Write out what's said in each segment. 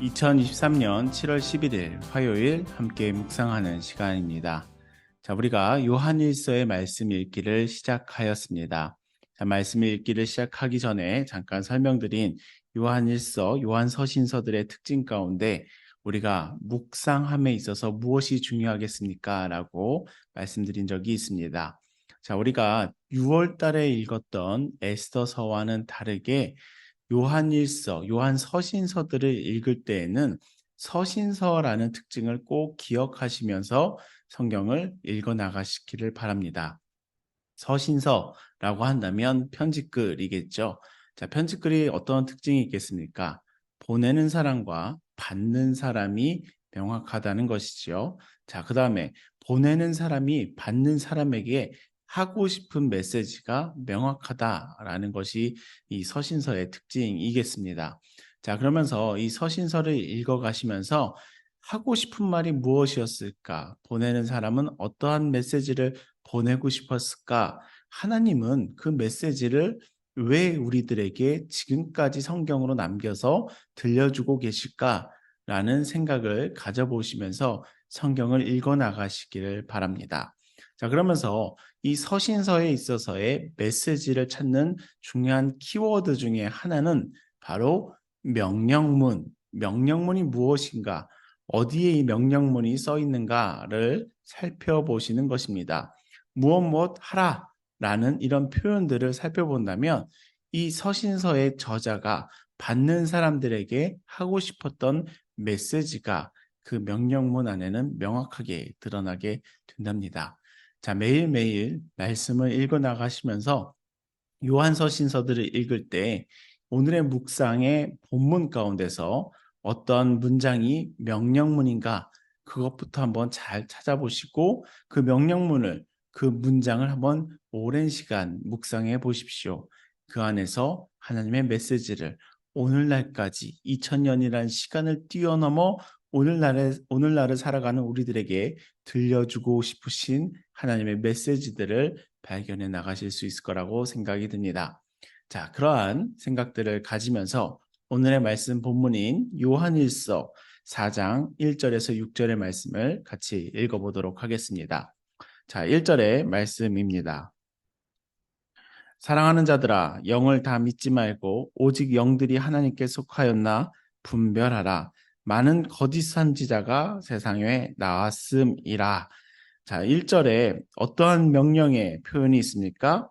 2023년 7월 11일 화요일 함께 묵상하는 시간입니다. 자, 우리가 요한일서의 말씀 읽기를 시작하였습니다. 자, 말씀 읽기를 시작하기 전에 잠깐 설명드린 요한일서, 요한서신서들의 특징 가운데 우리가 묵상함에 있어서 무엇이 중요하겠습니까? 라고 말씀드린 적이 있습니다. 자, 우리가 6월 달에 읽었던 에스더서와는 다르게 요한일서, 요한 서신서들을 읽을 때에는 서신서라는 특징을 꼭 기억하시면서 성경을 읽어 나가시기를 바랍니다. 서신서라고 한다면 편지글이겠죠. 자, 편지글이 어떤 특징이 있겠습니까? 보내는 사람과 받는 사람이 명확하다는 것이죠. 자, 그 다음에 보내는 사람이 받는 사람에게 하고 싶은 메시지가 명확하다라는 것이 이 서신서의 특징이겠습니다. 자, 그러면서 이 서신서를 읽어 가시면서 하고 싶은 말이 무엇이었을까? 보내는 사람은 어떠한 메시지를 보내고 싶었을까? 하나님은 그 메시지를 왜 우리들에게 지금까지 성경으로 남겨서 들려주고 계실까? 라는 생각을 가져보시면서 성경을 읽어 나가시기를 바랍니다. 자, 그러면서 이 서신서에 있어서의 메시지를 찾는 중요한 키워드 중에 하나는 바로 명령문, 명령문이 무엇인가, 어디에 이 명령문이 써 있는가를 살펴보시는 것입니다. 무엇 무엇 하라 라는 이런 표현들을 살펴본다면 이 서신서의 저자가 받는 사람들에게 하고 싶었던 메시지가 그 명령문 안에는 명확하게 드러나게 된답니다. 자, 매일매일 말씀을 읽어 나가시면서 요한서 신서들을 읽을 때 오늘의 묵상의 본문 가운데서 어떤 문장이 명령문인가 그것부터 한번 잘 찾아보시고 그 명령문을 그 문장을 한번 오랜 시간 묵상해 보십시오. 그 안에서 하나님의 메시지를 오늘날까지 2000년이라는 시간을 뛰어넘어 오늘날에 오늘날을 살아가는 우리들에게 들려주고 싶으신 하나님의 메시지들을 발견해 나가실 수 있을 거라고 생각이 듭니다. 자, 그러한 생각들을 가지면서 오늘의 말씀 본문인 요한일서 4장 1절에서 6절의 말씀을 같이 읽어보도록 하겠습니다. 자, 1절의 말씀입니다. 사랑하는 자들아, 영을 다 믿지 말고 오직 영들이 하나님께 속하였나 분별하라. 많은 거짓 선지자가 세상에 나왔음이라. 자, 1절에 어떠한 명령의 표현이 있습니까?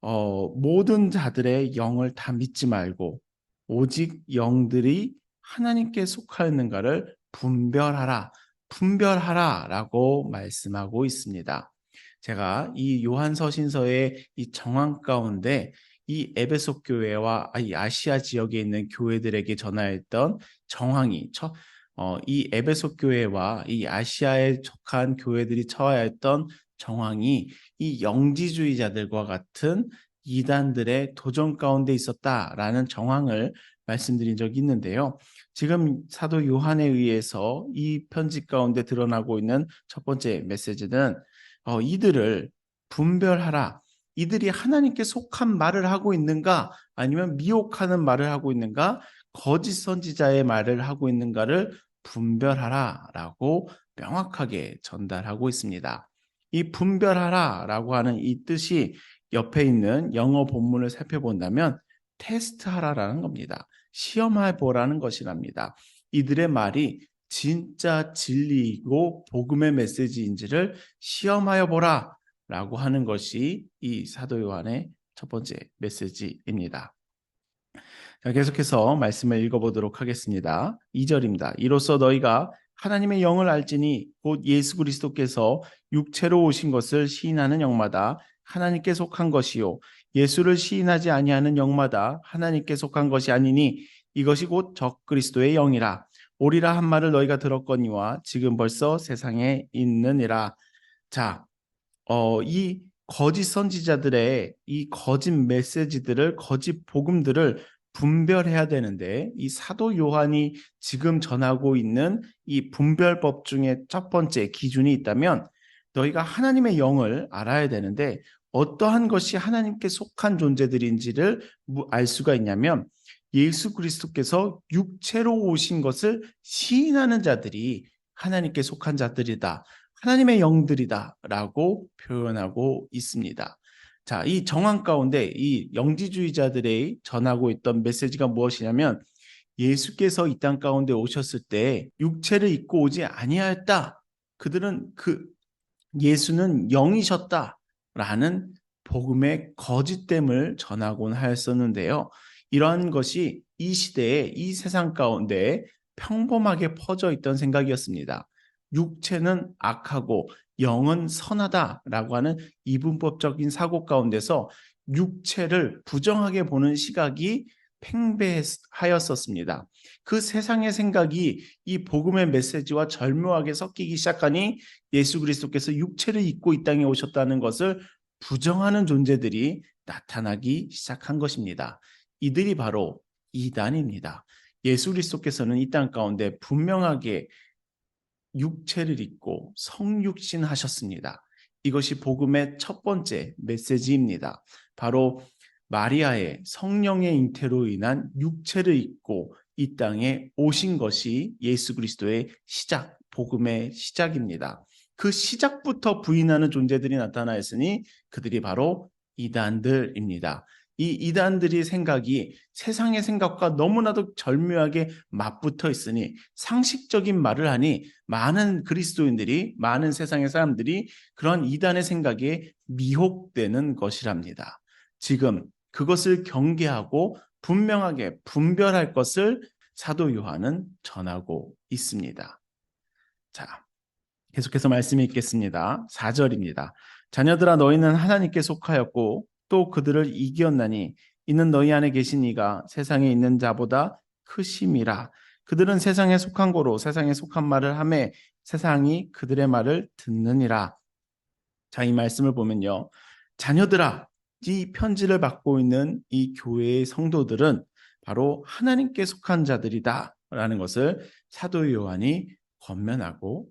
어, 모든 자들의 영을 다 믿지 말고 오직 영들이 하나님께 속하였는가를 분별하라. 분별하라라고 말씀하고 있습니다. 제가 이 요한서신서의 이 정황 가운데 이 에베소 교회와 이 아시아 지역에 있는 교회들에게 전하였던 정황이 처, 어, 이 에베소 교회와 이 아시아에 속한 교회들이 했던 정황이 이 영지주의자들과 같은 이단들의 도전 가운데 있었다라는 정황을 말씀드린 적이 있는데요. 지금 사도 요한에 의해서 이 편지 가운데 드러나고 있는 첫 번째 메시지는 어, 이들을 분별하라. 이들이 하나님께 속한 말을 하고 있는가 아니면 미혹하는 말을 하고 있는가 거짓 선지자의 말을 하고 있는가를 분별하라라고 명확하게 전달하고 있습니다. 이 분별하라라고 하는 이 뜻이 옆에 있는 영어 본문을 살펴본다면 테스트하라라는 겁니다. 시험해 보라는 것이랍니다. 이들의 말이 진짜 진리이고 복음의 메시지인지를 시험하여 보라 라고 하는 것이 이 사도 요한의 첫 번째 메시지입니다. 자, 계속해서 말씀을 읽어보도록 하겠습니다. 2절입니다. 이로써 너희가 하나님의 영을 알지니 곧 예수 그리스도께서 육체로 오신 것을 시인하는 영마다 하나님께 속한 것이요 예수를 시인하지 아니하는 영마다 하나님께 속한 것이 아니니 이것이 곧 적 그리스도의 영이라 오리라 한 말을 너희가 들었거니와 지금 벌써 세상에 있느니라. 자, 어, 이 거짓 선지자들의 이 거짓 메시지들을 거짓 복음들을 분별해야 되는데 이 사도 요한이 지금 전하고 있는 이 분별법 중에 첫 번째 기준이 있다면 너희가 하나님의 영을 알아야 되는데 어떠한 것이 하나님께 속한 존재들인지를 알 수가 있냐면 예수 그리스도께서 육체로 오신 것을 시인하는 자들이 하나님께 속한 자들이다. 하나님의 영들이다라고 표현하고 있습니다. 자, 이 정황 가운데 이 영지주의자들의 전하고 있던 메시지가 무엇이냐면 예수께서 이 땅 가운데 오셨을 때 육체를 입고 오지 아니하였다. 그들은 그 예수는 영이셨다라는 복음의 거짓됨을 전하곤 하였었는데요. 이러한 것이 이 시대에 이 세상 가운데 평범하게 퍼져 있던 생각이었습니다. 육체는 악하고 영은 선하다라고 하는 이분법적인 사고 가운데서 육체를 부정하게 보는 시각이 팽배하였었습니다. 그 세상의 생각이 이 복음의 메시지와 절묘하게 섞이기 시작하니 예수 그리스도께서 육체를 입고 이 땅에 오셨다는 것을 부정하는 존재들이 나타나기 시작한 것입니다. 이들이 바로 이단입니다. 예수 그리스도께서는 이 땅 가운데 분명하게 육체를 입고 성육신 하셨습니다. 이것이 복음의 첫 번째 메시지입니다. 바로 마리아의 성령의 잉태로 인한 육체를 입고 이 땅에 오신 것이 예수 그리스도의 시작, 복음의 시작입니다. 그 시작부터 부인하는 존재들이 나타나 있으니 그들이 바로 이단들입니다. 이 이단들의 생각이 세상의 생각과 너무나도 절묘하게 맞붙어 있으니 상식적인 말을 하니 많은 그리스도인들이 많은 세상의 사람들이 그런 이단의 생각에 미혹되는 것이랍니다. 지금 그것을 경계하고 분명하게 분별할 것을 사도 요한은 전하고 있습니다. 자, 계속해서 말씀이 있겠습니다. 4절입니다. 자녀들아 너희는 하나님께 속하였고 또 그들을 이기었나니 이는 너희 안에 계신 이가 세상에 있는 자보다 크심이라 그들은 세상에 속한 거로 세상에 속한 말을 하매 세상이 그들의 말을 듣느니라. 자, 이 말씀을 보면요. 자녀들아, 이 편지를 받고 있는 이 교회의 성도들은 바로 하나님께 속한 자들이다. 라는 것을 사도 요한이 권면하고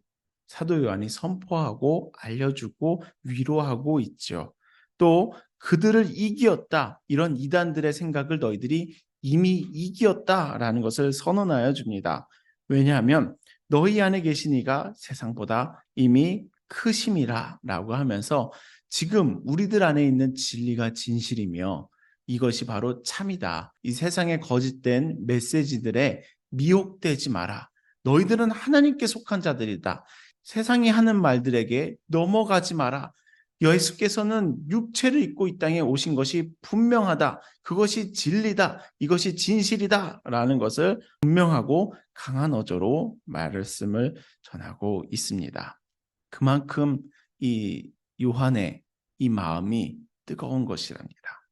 사도 요한이 선포하고 알려주고 위로하고 있죠. 또 그들을 이기었다. 이런 이단들의 생각을 너희들이 이미 이기었다라는 것을 선언하여 줍니다. 왜냐하면 너희 안에 계신 이가 세상보다 이미 크심이라 라고 하면서 지금 우리들 안에 있는 진리가 진실이며 이것이 바로 참이다. 이 세상에 거짓된 메시지들에 미혹되지 마라. 너희들은 하나님께 속한 자들이다. 세상이 하는 말들에게 넘어가지 마라. 예수께서는 육체를 입고 이 땅에 오신 것이 분명하다. 그것이 진리다. 이것이 진실이다. 라는 것을 분명하고 강한 어조로 말씀을 전하고 있습니다. 그만큼 이 요한의 이 마음이 뜨거운 것이랍니다.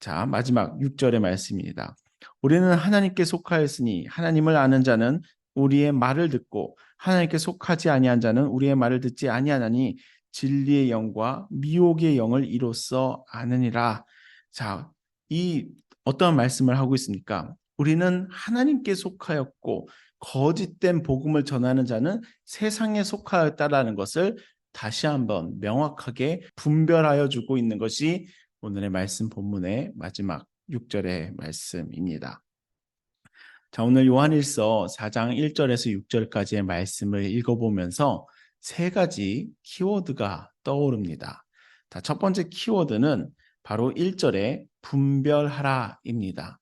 자, 마지막 6절의 말씀입니다. 우리는 하나님께 속하였으니 하나님을 아는 자는 우리의 말을 듣고 하나님께 속하지 아니한 자는 우리의 말을 듣지 아니하나니 진리의 영과 미혹의 영을 이로써 아느니라. 자, 이 어떤 말씀을 하고 있습니까? 우리는 하나님께 속하였고 거짓된 복음을 전하는 자는 세상에 속하였다라는 것을 다시 한번 명확하게 분별하여 주고 있는 것이 오늘의 말씀 본문의 마지막 6절의 말씀입니다. 자, 오늘 요한일서 4장 1절에서 6절까지의 말씀을 읽어보면서 세 가지 키워드가 떠오릅니다. 자, 첫 번째 키워드는 바로 1절에 분별하라입니다.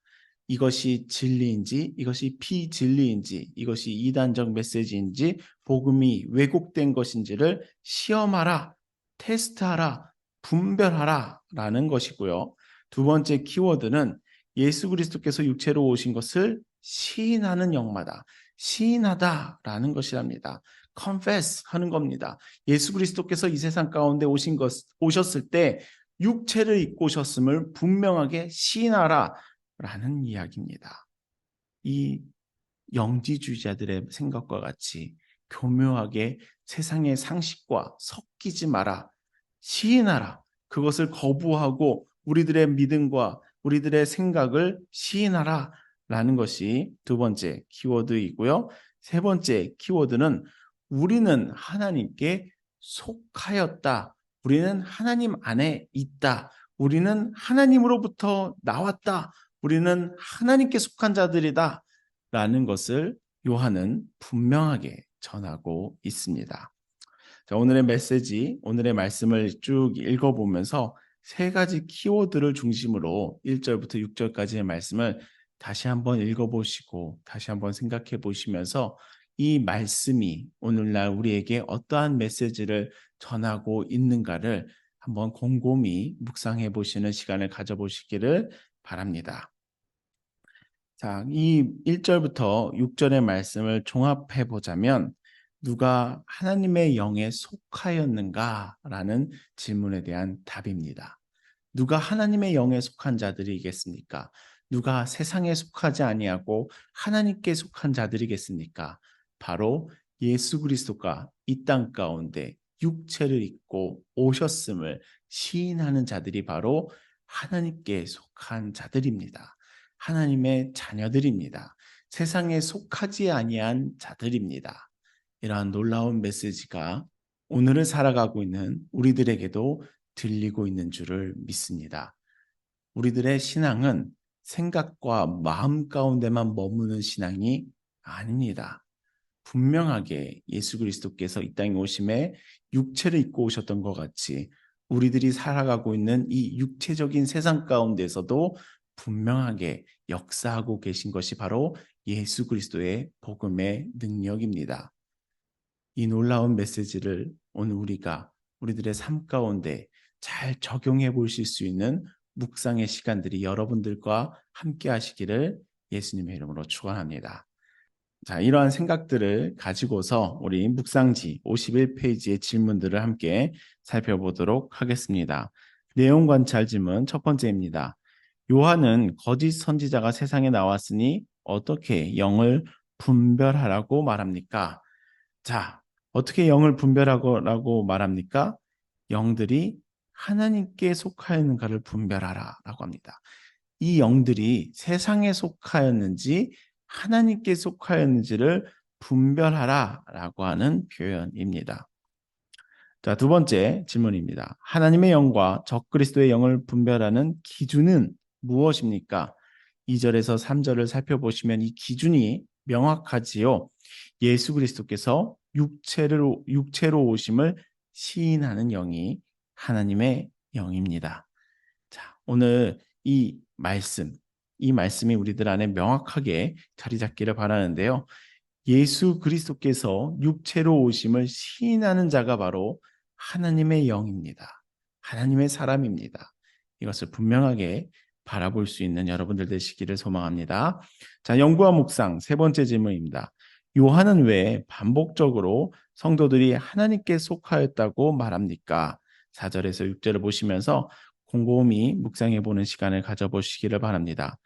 이것이 진리인지, 이것이 비진리인지, 이것이 이단적 메시지인지, 복음이 왜곡된 것인지를 시험하라, 테스트하라, 분별하라 라는 것이고요. 두 번째 키워드는 예수 그리스도께서 육체로 오신 것을 시인하는 영마다, 시인하다라는 것이랍니다. Confess 하는 겁니다. 예수 그리스도께서 이 세상 가운데 오신 것, 오셨을 때 육체를 입고 오셨음을 분명하게 시인하라 라는 이야기입니다. 이 영지주의자들의 생각과 같이 교묘하게 세상의 상식과 섞이지 마라. 시인하라. 그것을 거부하고 우리들의 믿음과 우리들의 생각을 시인하라. 라는 것이 두 번째 키워드이고요. 세 번째 키워드는 우리는 하나님께 속하였다. 우리는 하나님 안에 있다. 우리는 하나님으로부터 나왔다. 우리는 하나님께 속한 자들이다. 라는 것을 요한은 분명하게 전하고 있습니다. 자, 오늘의 메시지, 오늘의 말씀을 쭉 읽어보면서 세 가지 키워드를 중심으로 1절부터 6절까지의 말씀을 다시 한번 읽어보시고 다시 한번 생각해 보시면서 이 말씀이 오늘날 우리에게 어떠한 메시지를 전하고 있는가를 한번 곰곰이 묵상해 보시는 시간을 가져보시기를 바랍니다. 자, 이 1절부터 6절의 말씀을 종합해 보자면 누가 하나님의 영에 속하였는가라는 질문에 대한 답입니다. 누가 하나님의 영에 속한 자들이겠습니까? 누가 세상에 속하지 아니하고 하나님께 속한 자들이겠습니까? 바로 예수 그리스도가 이 땅 가운데 육체를 입고 오셨음을 시인하는 자들이 바로 하나님께 속한 자들입니다. 하나님의 자녀들입니다. 세상에 속하지 아니한 자들입니다. 이러한 놀라운 메시지가 오늘을 살아가고 있는 우리들에게도 들리고 있는 줄을 믿습니다. 우리들의 신앙은 생각과 마음 가운데만 머무는 신앙이 아닙니다. 분명하게 예수 그리스도께서 이 땅에 오심에 육체를 입고 오셨던 것 같이 우리들이 살아가고 있는 이 육체적인 세상 가운데서도 분명하게 역사하고 계신 것이 바로 예수 그리스도의 복음의 능력입니다. 이 놀라운 메시지를 오늘 우리가 우리들의 삶 가운데 잘 적용해 보실 수 있는 묵상의 시간들이 여러분들과 함께 하시기를 예수님의 이름으로 축원합니다. 자, 이러한 생각들을 가지고서 우리 묵상지 51페이지의 질문들을 함께 살펴보도록 하겠습니다. 내용 관찰 질문 첫 번째입니다. 요한은 거짓 선지자가 세상에 나왔으니 어떻게 영을 분별하라고 말합니까? 자, 어떻게 영을 분별하라고 말합니까? 영들이 하나님께 속하였는가를 분별하라라고 합니다. 이 영들이 세상에 속하였는지 하나님께 속하였는지를 분별하라라고 하는 표현입니다. 자, 두 번째 질문입니다. 하나님의 영과 적그리스도의 영을 분별하는 기준은 무엇입니까? 2절에서 3절을 살펴보시면 이 기준이 명확하지요. 예수 그리스도께서 육체로 육체로 오심을 시인하는 영이 하나님의 영입니다. 자, 오늘 이 말씀, 이 말씀이 우리들 안에 명확하게 자리 잡기를 바라는데요. 예수 그리스도께서 육체로 오심을 시인하는 자가 바로 하나님의 영입니다. 하나님의 사람입니다. 이것을 분명하게 바라볼 수 있는 여러분들 되시기를 소망합니다. 자, 연구와 묵상 세 번째 질문입니다. 요한은 왜 반복적으로 성도들이 하나님께 속하였다고 말합니까? 4절에서 6절을 보시면서 곰곰이 묵상해 보는 시간을 가져보시기를 바랍니다.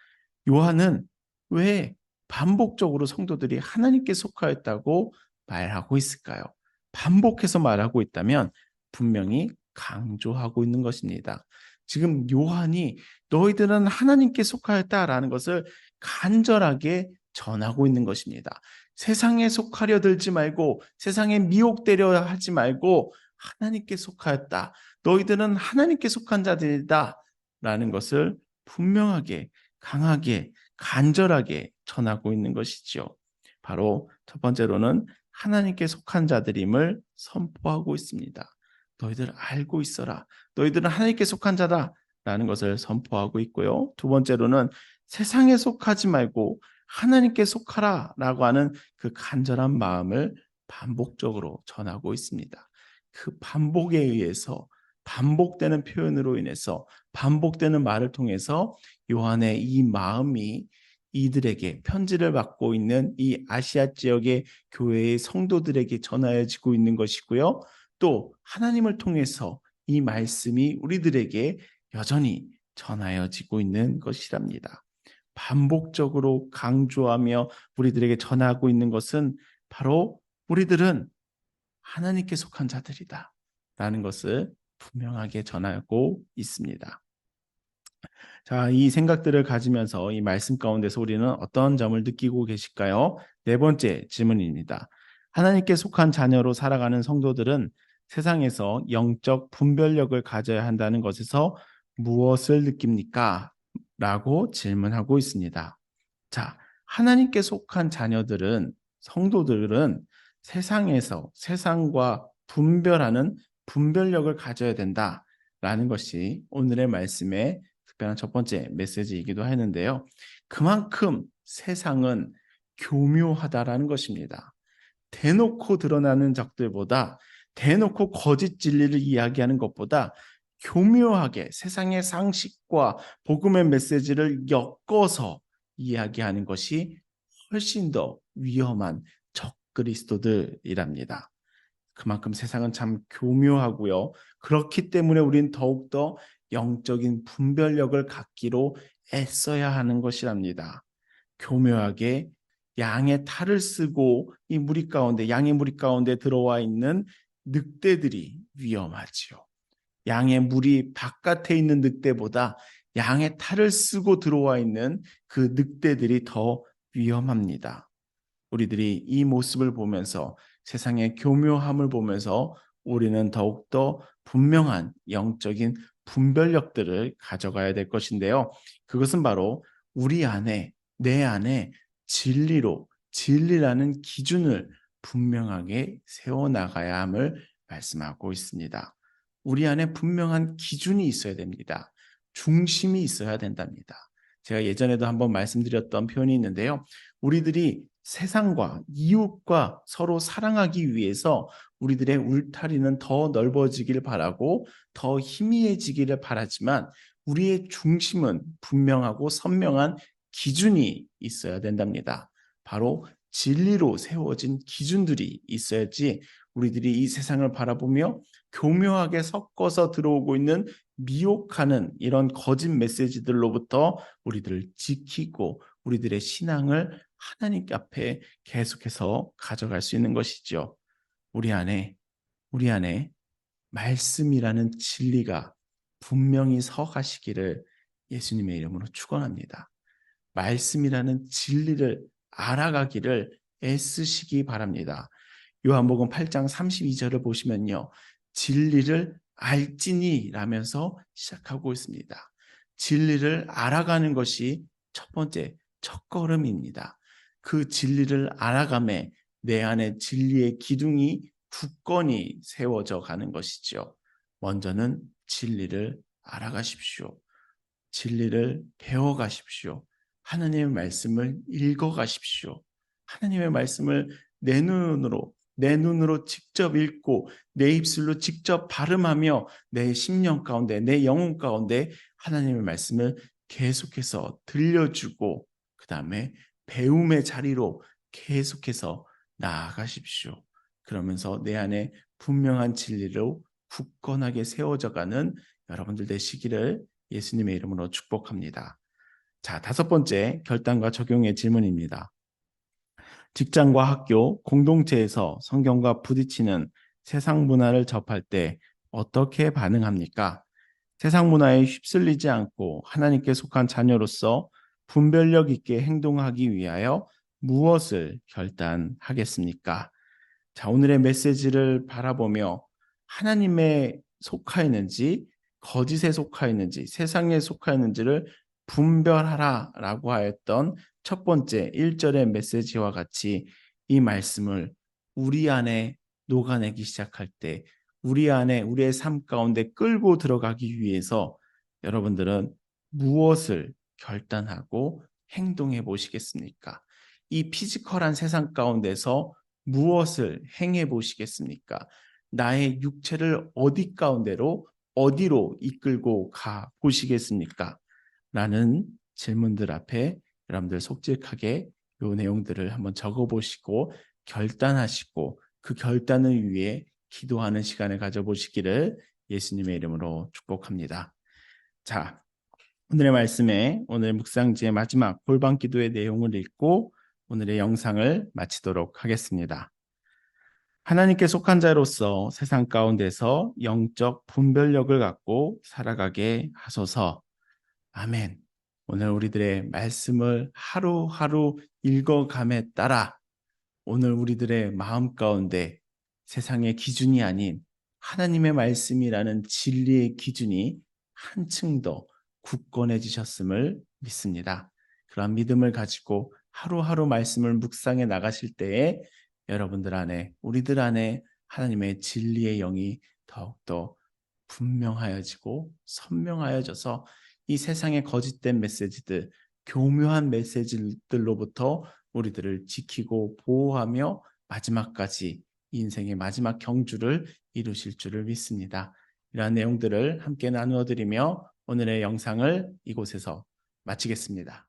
요한은 왜 반복적으로 성도들이 하나님께 속하였다고 말하고 있을까요? 반복해서 말하고 있다면 분명히 강조하고 있는 것입니다. 지금 요한이 너희들은 하나님께 속하였다라는 것을 간절하게 전하고 있는 것입니다. 세상에 속하려 들지 말고 세상에 미혹되려 하지 말고 하나님께 속하였다. 너희들은 하나님께 속한 자들이다. 라는 것을 분명하게 강하게 간절하게 전하고 있는 것이지요. 바로 첫 번째로는 하나님께 속한 자들임을 선포하고 있습니다. 너희들 알고 있어라. 너희들은 하나님께 속한 자다. 라는 것을 선포하고 있고요. 두 번째로는 세상에 속하지 말고 하나님께 속하라 라고 하는 그 간절한 마음을 반복적으로 전하고 있습니다. 그 반복에 의해서 반복되는 표현으로 인해서 반복되는 말을 통해서 요한의 이 마음이 이들에게 편지를 받고 있는 이 아시아 지역의 교회의 성도들에게 전하여지고 있는 것이고요. 또 하나님을 통해서 이 말씀이 우리들에게 여전히 전하여지고 있는 것이랍니다. 반복적으로 강조하며 우리들에게 전하고 있는 것은 바로 우리들은 하나님께 속한 자들이다. 라는 것을 분명하게 전하고 있습니다. 자, 이 생각들을 가지면서 이 말씀 가운데서 우리는 어떤 점을 느끼고 계실까요? 네 번째 질문입니다. 하나님께 속한 자녀로 살아가는 성도들은 세상에서 영적 분별력을 가져야 한다는 것에서 무엇을 느낍니까? 라고 질문하고 있습니다. 자, 하나님께 속한 자녀들은, 성도들은 세상에서 세상과 분별하는 분별력을 가져야 된다라는 것이 오늘의 말씀의 특별한 첫 번째 메시지이기도 하는데요. 그만큼 세상은 교묘하다라는 것입니다. 대놓고 드러나는 적들보다 대놓고 거짓 진리를 이야기하는 것보다 교묘하게 세상의 상식과 복음의 메시지를 엮어서 이야기하는 것이 훨씬 더 위험한 적그리스도들이랍니다. 그만큼 세상은 참 교묘하고요. 그렇기 때문에 우린 더욱더 영적인 분별력을 갖기로 애써야 하는 것이랍니다. 교묘하게 양의 탈을 쓰고 이 무리 가운데 양의 무리 가운데 들어와 있는 늑대들이 위험하지요. 양의 무리 바깥에 있는 늑대보다 양의 탈을 쓰고 들어와 있는 그 늑대들이 더 위험합니다. 우리들이 이 모습을 보면서 세상의 교묘함을 보면서 우리는 더욱더 분명한 영적인 분별력들을 가져가야 될 것인데요. 그것은 바로 우리 안에, 내 안에 진리로, 진리라는 기준을 분명하게 세워나가야 함을 말씀하고 있습니다. 우리 안에 분명한 기준이 있어야 됩니다. 중심이 있어야 된답니다. 제가 예전에도 한번 말씀드렸던 표현이 있는데요. 우리들이 세상과 이웃과 서로 사랑하기 위해서 우리들의 울타리는 더 넓어지기를 바라고 더 희미해지기를 바라지만 우리의 중심은 분명하고 선명한 기준이 있어야 된답니다. 바로 진리로 세워진 기준들이 있어야지 우리들이 이 세상을 바라보며 교묘하게 섞어서 들어오고 있는 미혹하는 이런 거짓 메시지들로부터 우리들을 지키고 우리들의 신앙을 하나님 앞에 계속해서 가져갈 수 있는 것이죠. 우리 안에 우리 안에 말씀이라는 진리가 분명히 서가시기를 예수님의 이름으로 축원합니다. 말씀이라는 진리를 알아가기를 애쓰시기 바랍니다. 요한복음 8장 32절을 보시면요. 진리를 알지니 라면서 시작하고 있습니다. 진리를 알아가는 것이 첫 번째 첫걸음입니다. 그 진리를 알아감에 내 안에 진리의 기둥이 굳건히 세워져 가는 것이죠. 먼저는 진리를 알아가십시오. 진리를 배워가십시오. 하나님의 말씀을 읽어가십시오. 하나님의 말씀을 내 눈으로 내 눈으로 직접 읽고 내 입술로 직접 발음하며 내 심령 가운데 내 영혼 가운데 하나님의 말씀을 계속해서 들려주고 그 다음에 배움의 자리로 계속해서 나아가십시오. 그러면서 내 안에 분명한 진리로 굳건하게 세워져가는 여러분들 되시기를 예수님의 이름으로 축복합니다. 자, 다섯 번째 결단과 적용의 질문입니다. 직장과 학교, 공동체에서 성경과 부딪히는 세상 문화를 접할 때 어떻게 반응합니까? 세상 문화에 휩쓸리지 않고 하나님께 속한 자녀로서 분별력 있게 행동하기 위하여 무엇을 결단하겠습니까? 자, 오늘의 메시지를 바라보며 하나님의 속하였는지 거짓에 속하였는지 세상에 속하였는지를 분별하라 라고 하였던 첫 번째 1절의 메시지와 같이 이 말씀을 우리 안에 녹아내기 시작할 때 우리 안에 우리의 삶 가운데 끌고 들어가기 위해서 여러분들은 무엇을 결단하고 행동해 보시겠습니까? 이 피지컬한 세상 가운데서 무엇을 행해 보시겠습니까? 나의 육체를 어디 가운데로 어디로 이끌고 가 보시겠습니까? 라는 질문들 앞에 여러분들 속직하게 이 내용들을 한번 적어 보시고 결단하시고 그 결단을 위해 기도하는 시간을 가져보시기를 예수님의 이름으로 축복합니다. 자, 오늘의 말씀에 오늘 묵상지의 마지막 골방 기도의 내용을 읽고 오늘의 영상을 마치도록 하겠습니다. 하나님께 속한 자로서 세상 가운데서 영적 분별력을 갖고 살아가게 하소서. 아멘. 오늘 우리들의 말씀을 하루하루 읽어감에 따라 오늘 우리들의 마음 가운데 세상의 기준이 아닌 하나님의 말씀이라는 진리의 기준이 한층 더 굳건해지셨음을 믿습니다. 그러한 믿음을 가지고 하루하루 말씀을 묵상해 나가실 때에 여러분들 안에 우리들 안에 하나님의 진리의 영이 더욱더 분명하여지고 선명하여져서 이 세상의 거짓된 메시지들, 교묘한 메시지들로부터 우리들을 지키고 보호하며 마지막까지 인생의 마지막 경주를 이루실 줄을 믿습니다. 이러한 내용들을 함께 나누어 드리며 오늘의 영상을 이곳에서 마치겠습니다.